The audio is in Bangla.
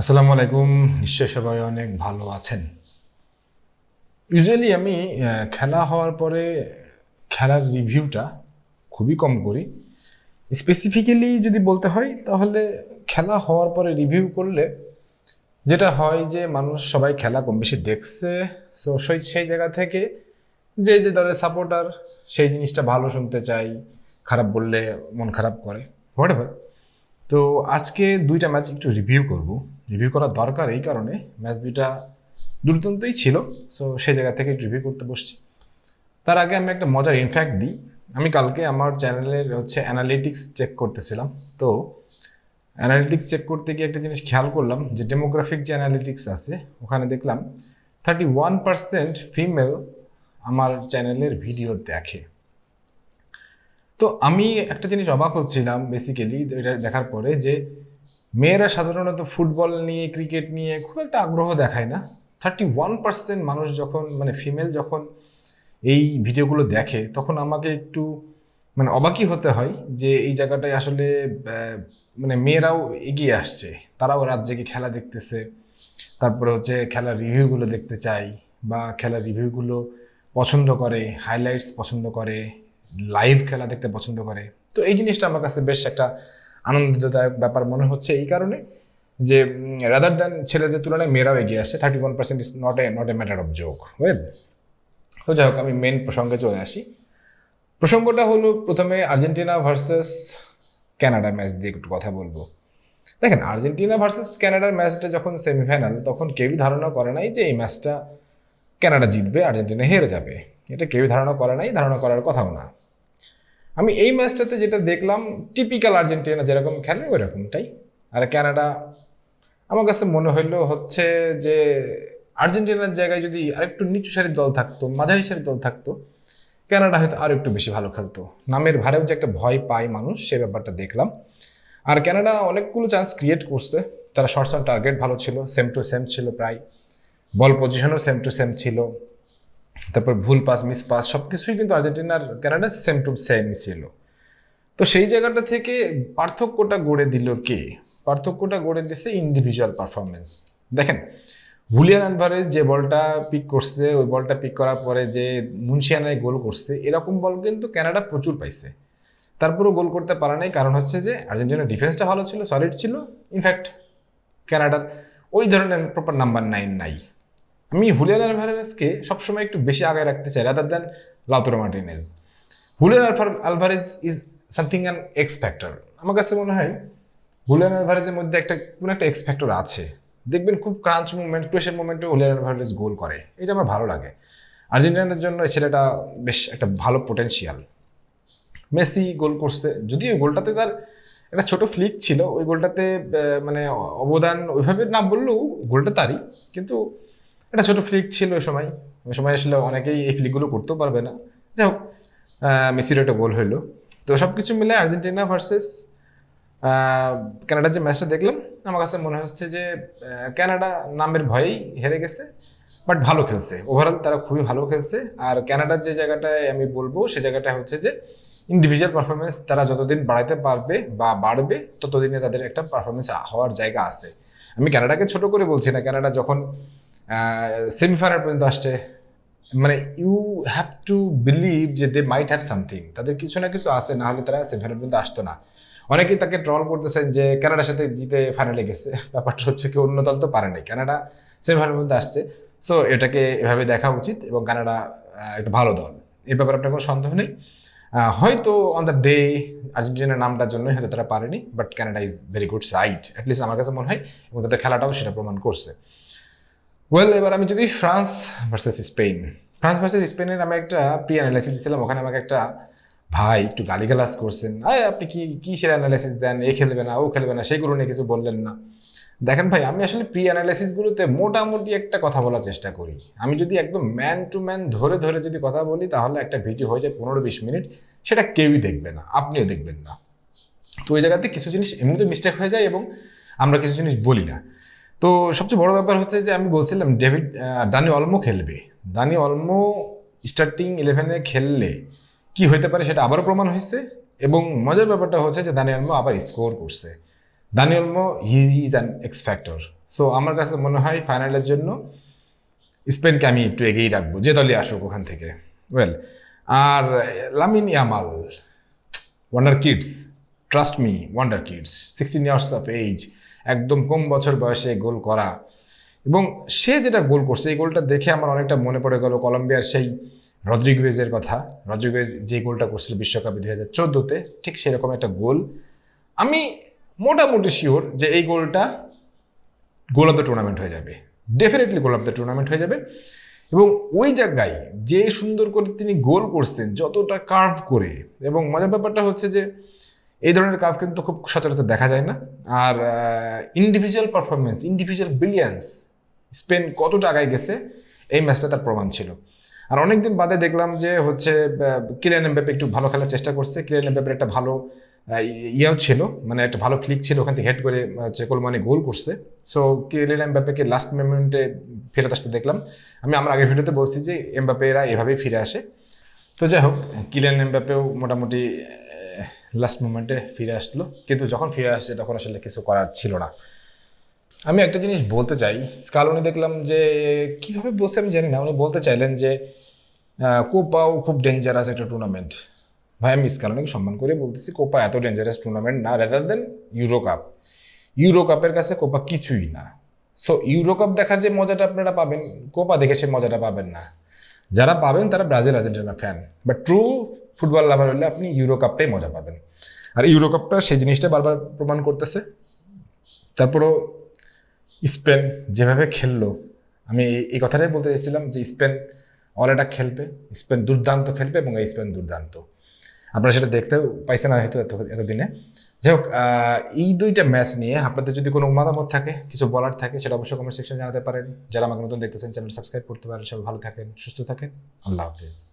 আসসালামু আলাইকুম। নিশ্চয় সবাই অনেক ভালো আছেন। ইউজুয়ালি আমি খেলা হওয়ার পরে খেলার রিভিউটা খুবই কম করি। স্পেসিফিক্যালি যদি বলতে হয়, তাহলে খেলা হওয়ার পরে রিভিউ করলে যেটা হয় যে মানুষ সবাই খেলা কম বেশি দেখছে। সো সেই সেই জায়গা থেকে যে যে দলের সাপোর্টার সেই জিনিসটা ভালো শুনতে চাই, খারাপ বললে মন খারাপ করে হোয়াট তো আজকে দুইটা ম্যাচ একটু রিভিউ করব। রিভিউ করার দরকার এই কারণে ম্যাচ দুইটা দুর্দান্তই ছিল। সো সেই জায়গা থেকে রিভিউ করতে বসছি। তার আগে আমি একটা মজার ইনফ্যাক্ট দিই। আমি কালকে আমার চ্যানেলের হচ্ছে অ্যানালিটিক্স চেক করতেছিলাম। তো অ্যানালিটিক্স চেক করতে গিয়ে একটা জিনিস খেয়াল করলাম যে ডেমোগ্রাফিক যে অ্যানালিটিক্স আছে, ওখানে দেখলাম থার্টি ওয়ান পার্সেন্ট ফিমেল আমার চ্যানেলের ভিডিও দেখে। তো, আমি একটা জিনিস অবাক হচ্ছিলাম বেসিক্যালি এটা দেখার পরে যে মেয়েরা সাধারণত ফুটবল নিয়ে, ক্রিকেট নিয়ে খুব একটা আগ্রহ দেখায় না। থার্টি ওয়ান পার্সেন্ট মানুষ যখন মানে ফিমেল যখন এই ভিডিওগুলো দেখে, তখন আমাকে একটু মানে অবাকই হতে হয় যে এই জায়গাটায় আসলে মানে মেয়েরাও এগিয়ে আসছে। তারাও রাত জেগে খেলা দেখতেছে। তারপরে হচ্ছে খেলার রিভিউগুলো দেখতে চাই বা খেলার রিভিউগুলো পছন্দ করে হাইলাইটস পছন্দ করে লাইভ খেলা দেখতে পছন্দ করে। তো এই জিনিসটা আমার কাছে বেশ একটা আনন্দদায়ক ব্যাপার মনে হচ্ছে এই কারণে যে রাদার দ্যান ছেলেদের তুলনায় মেয়েরাও এগিয়ে আসছে thirty one percent is not a not a matter of joke well তো যাই হোক, আমি মেন প্রসঙ্গে চলে আসি। প্রসঙ্গটা হলো প্রথমে আর্জেন্টিনা ভার্সেস কানাডা ম্যাচ দিয়ে একটু কথা বলব। দেখেন, আর্জেন্টিনা ভার্সেস কানাডার ম্যাচটা যখন সেমিফাইনাল তখন কেউই ধারণা করে নাই যে এই ম্যাচটা কানাডা জিতবে, আর্জেন্টিনা হেরে যাবে। এটা কেউই ধারণা করে নাই, ধারণা করার কথাও না। আমি এই ম্যাচটাতে যেটা দেখলাম টিপিক্যাল আর্জেন্টিনা যেরকম খেলে ওই রকমটাই আর ক্যানাডা আমার কাছে মনে হইল হচ্ছে যে আর্জেন্টিনার জায়গায় যদি আরেকটু নিচু সারির দল থাকতো, মাঝারি সারির দল থাকতো কানাডা হয়তো আরও একটু বেশি ভালো খেলতো। নামের ভারেও যে একটা ভয় পায় মানুষ, সে ব্যাপারটা দেখলাম। আর কানাডা অনেকগুলো চান্স ক্রিয়েট করছে। তারা শর্টস অন টার্গেট ভালো ছিল সেম টু সেম ছিল প্রায়। বল পজিশনও সেম টু সেম ছিল। তারপর ভুল পাস, মিস পাস সব কিছুই কিন্তু আর্জেন্টিনার কানাডা সেম টু সেম ছিল। তো সেই জায়গাটা থেকে পার্থক্যটা গড়ে দিল কে? পার্থক্যটা গড়ে দিছে ইন্ডিভিজুয়াল পারফরমেন্স দেখেন হুলিয়ান অ্যালভারেজ যে বলটা পিক করছে, ওই বলটা পিক করার পরে যে মুন্সিয়ানায় গোল করছে, এরকম বল কিন্তু ক্যানাডা প্রচুর পাইছে। তারপরেও গোল করতে পারে নাই, কারণ হচ্ছে যে আর্জেন্টিনার ডিফেন্সটা ভালো ছিল সলিড ছিল। ইনফ্যাক্ট ক্যানাডার ওই ধরনের প্রপার নাম্বার নাইন নাই। আমি হুলিয়ান আলভারেজকে সবসময় একটু বেশি আগায় রাখতে চাই rather than Lautaro Martinez. Julian আলফার Alvarez is something an X factor আমার কাছে মনে হয় হুলিয়ান আলভারেজের মধ্যে একটা কোনো একটা এক্স ফ্যাক্টর আছে। দেখবেন খুব ক্রাঞ্চ মুভমেন্ট প্রেশার মুভমেন্টে হুলিয়ান আলভারেজ গোল করে। এটা আমার ভালো লাগে। আর্জেন্টিনার জন্য ছেলেটা বেশ একটা ভালো পোটেনশিয়াল মেসি গোল করছে। যদিও গোলটাতে তার একটা ছোট ফ্লিক ছিল, ওই গোলটাতে মানে অবদান ওইভাবে না বললেও গোলটা তারই। কিন্তু একটা ছোট ফ্লিক ছিল ওই সময়। ওই সময় আসলে অনেকেই এই ফ্লিকগুলো করতেও পারবে না। যাই হোক মেসির একটা গোল হইল তো সব কিছু মিলে আর্জেন্টিনা ভার্সেস কানাডার যে ম্যাচটা দেখলাম, আমার কাছে মনে হচ্ছে যে কানাডা নামের ভয়েই হেরে গেছে বাট ভালো খেলছে। ওভারঅল তারা খুবই ভালো খেলছে। আর কানাডার যে জায়গাটায় আমি বলব, সে জায়গাটা হচ্ছে যে ইন্ডিভিজুয়াল পারফরমেন্স তারা যতদিন বাড়াইতে পারবে বা বাড়বে, ততদিনে তাদের একটা পারফরমেন্স হওয়ার জায়গা আছে। আমি কানাডাকে ছোট করে বলছি না। কানাডা যখন সেমিফাইনাল পর্যন্ত আসছে। মানে ইউ হ্যাভ টু বিলিভ যে দে মাইট হ্যাভ সামথিং তাদের কিছু না কিছু আছে না হলে তারা সেমিফাইনাল পর্যন্ত আসতো না। অনেকেই তাকে ট্রল করতেছেন যে কানাডার সাথে জিতে ফাইনালে গেছে। ব্যাপারটা হচ্ছে কি, অন্য দল তো পারে নাই। কানাডা সেমিফাইনাল পর্যন্ত আসছে। সো এটাকে এভাবে দেখা উচিত এবং কানাডা একটা ভালো দল। এ ব্যাপারে আপনার কোনো সন্দেহ নেই। হয়তো অন দ্য ডে আর্জেন্টিনার নামটার জন্যই হয়তো তারা পারেনি but Canada is very good side at least আমার কাছে মনে হয়, এবং তাদের খেলাটাও সেটা প্রমাণ করছে। ওয়েল এবার আমি যদি France versus Spain. France versus স্পেনের আমি একটা প্রি অ্যানালাইসিস দিয়েছিলাম ওখানে আমাকে একটা ভাই একটু গালিগালাজ করছেন। আয়, আপনি কি, কিসের অ্যানালাইসিস দেন? এ খেলবে না, ও খেলবে না, সেগুলো নিয়ে কিছু বললেন না। দেখেন ভাই, আমি আসলে প্রি অ্যানালাইসিসগুলোতে মোটামুটি একটা কথা বলার চেষ্টা করি। আমি যদি একদম ম্যান টু ম্যান ধরে ধরে যদি কথা বলি, তাহলে একটা ভিডিও হয়ে যায় পনেরো বিশ মিনিট, সেটা কেউই দেখবে না, আপনিও দেখবেন না। তো ওই জায়গাতে কিছু জিনিস এমনিতে মিস্টেক হয়ে যায় এবং আমরা কিছু জিনিস বলি না। তো সবচেয়ে বড় ব্যাপার হচ্ছে যে আমি বলছিলাম, ডেভিড দানি অলমো খেলবে। দানি অলমো স্টার্টিং ইলেভেনে খেললে কি হইতে পারে সেটা আবারও প্রমাণ হয়েছে এবং মজার ব্যাপারটা হচ্ছে যে দানি অলমো আবার স্কোর করছে। Dani Olmo he is an X factor so আমার কাছে মনে হয় ফাইনালের জন্য স্পেনকে আমি একটু এগিয়েই রাখব, যে দলই আসুক ওখান থেকে। Well R Lamine Yamal wonder kids trust me wonder kids sixteen years of age একদম কম বছর বয়সে গোল করা। এবং সে যেটা গোল করছে, এই গোলটা দেখে আমার অনেকটা মনে পড়ে গেল কলম্বিয়ার সেই রদ্রিগুয়েজের কথা। রদ্রিগুয়েজ যে গোলটা করছিল বিশ্বকাপে দুই হাজার চোদ্দোতে, ঠিক সেরকম একটা গোল। আমি মোটামুটি শিওর যে এই গোলটা গোল অফ দ্য টুর্নামেন্ট হয়ে যাবে। Definitely goal of the tournament হয়ে যাবে। এবং ওই জায়গায় যে সুন্দর করে তিনি গোল করছেন, যতটা কার্ভ করে, এবং মজার ব্যাপারটা হচ্ছে যে এই ধরনের কার্ভ কিন্তু খুব সচরাচর দেখা যায় না। আর individual performance individual brilliance Spain কতটা আগায় গেছে, এই ম্যাচটা তার প্রমাণ ছিল। আর অনেকদিন বাদে দেখলাম যে হচ্ছে কিলিয়ান এমবাপে একটু ভালো খেলার চেষ্টা করছে। কিলিয়ান এমবাপের একটা ভালো ইয়েও ছিল মানে একটা ভালো ক্লিক ছিল ওখান থেকে হেড করে, হচ্ছে কোলমানি গোল করছে। সো কিলিয়ান এমবাপেকে লাস্ট মোমেন্টে ফেরত আসতে দেখলাম। আমি আমার আগের ভিডিওতে বলছি যে এমবাপেরা এভাবেই ফিরে আসে। তো যাই হোক কিলিয়ান এমবাপেও মোটামুটি লাস্ট মোমেন্টে ফিরে আসলো। কিন্তু যখন ফিরে আসছে, তখন আসলে কিছু করার ছিল না। আমি একটা জিনিস বলতে চাই। স্কালোনি দেখলাম যে, কীভাবে বসে আমি জানি না। উনি বলতে চাইলেন যে কোপাও খুব ডেঞ্জারাস একটা টুর্নামেন্ট ভাই, আমি স্কালোনিকে সম্মান করে বলতেছি, কোপা এত ডেঞ্জারাস টুর্নামেন্ট না। Rather than Euro cup Euro কাপের কাছে কোপা কিছুই না। সো ইউরো কাপ দেখার যে মজাটা আপনারা পাবেন, কোপা দেখে সে মজাটা পাবেন না। যারা পাবেন, তারা Brazil Argentina fan but true football lover হলে আপনি ইউরো কাপটাই মজা পাবেন। আর ইউরো কাপটা সেই জিনিসটা বারবার প্রমাণ করতেছে। তারপরও স্পেন যেভাবে খেললো, আমি এই- কথাটাই বলতে চাইছিলাম যে স্পেন অল অ্যাটাক খেলবে, স্পেন দুর্দান্ত খেলবে এবং এই স্পেন দুর্দান্ত। আপনারা সেটা দেখতেও পাইছেন না হয়তো এত এতদিনে। যাই হোক এই দুইটা ম্যাচ নিয়ে আপনাদের যদি কোনো মতামত থাকে, কিছু বলার থাকে, সেটা অবশ্যই কমেন্ট সেকশনে জানাতে পারেন। যারা আমাকে নতুন দেখতেছেন চ্যানেল সাবস্ক্রাইব করতে পারেন, সবাই ভালো থাকেন, সুস্থ থাকেন। আল্লাহ হাফিজ।